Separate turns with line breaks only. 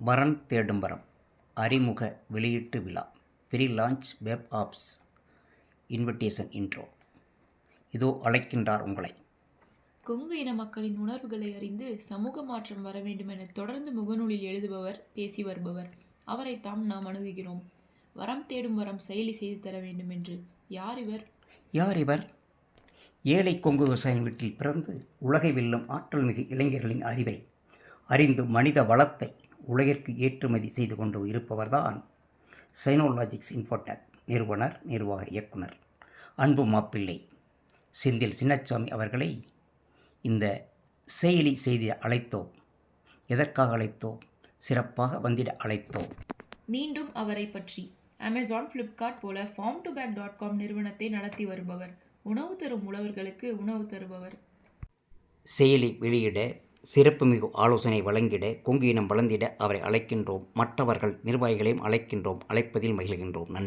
வரன் தேடும் வரம். அறிமுக வெளியீட்டு விழா. Pre launch web apps invitation intro இதோ அழைக்கின்றார் உங்களை.
கொங்கு இன மக்களின் உணர்வுகளை அறிந்து சமூக மாற்றம் வர வேண்டுமென தொடர்ந்து முகநூலில் எழுதுபவர் பேசி வருபவர். அவரைத்தாம் நாம் அணுகுகிறோம். வரம் தேடும் வரம் செயலி செய்து தர வேண்டும் என்று. யார் இவர்?
யார் இவர்? ஏழை கொங்கு விவசாயம் வீட்டில் பிறந்து உலகை வெல்லும் ஆற்றல் மிகு இளைஞர்களின் அறிவை அறிந்து மனித வளத்தை உலகிற்கு ஏற்றுமதி செய்து கொண்டு இருப்பவர்தான் சைனோலாஜிக்ஸ் இன்ஃபோடெக் நிறுவனர் நிர்வாக இயக்குனர். அன்பு மாப்பிள்ளை செந்தில் சின்னசாமி அவர்களை இந்த செயலி செய்தி அழைத்தோம். எதற்காக அழைத்தோம்? சிறப்பாக வந்திட அழைத்தோம்.
மீண்டும் அவரை பற்றி அமேசான் ஃப்ளிப்கார்ட் போல farm to bag dot com நிறுவனத்தை நடத்தி வருபவர். உணவு தரும் உழவர்களுக்கு உணவு தருபவர்.
செயலி வெளியிட சிறப்புமிகு ஆலோசனை வழங்கிட கொங்கு இனம் வளர்ந்திட அவரை அழைக்கின்றோம். மற்றவர்கள் நிர்வாகிகளையும் அழைக்கின்றோம். அழைப்பதில் மகிழ்கின்றோம். நன்றி.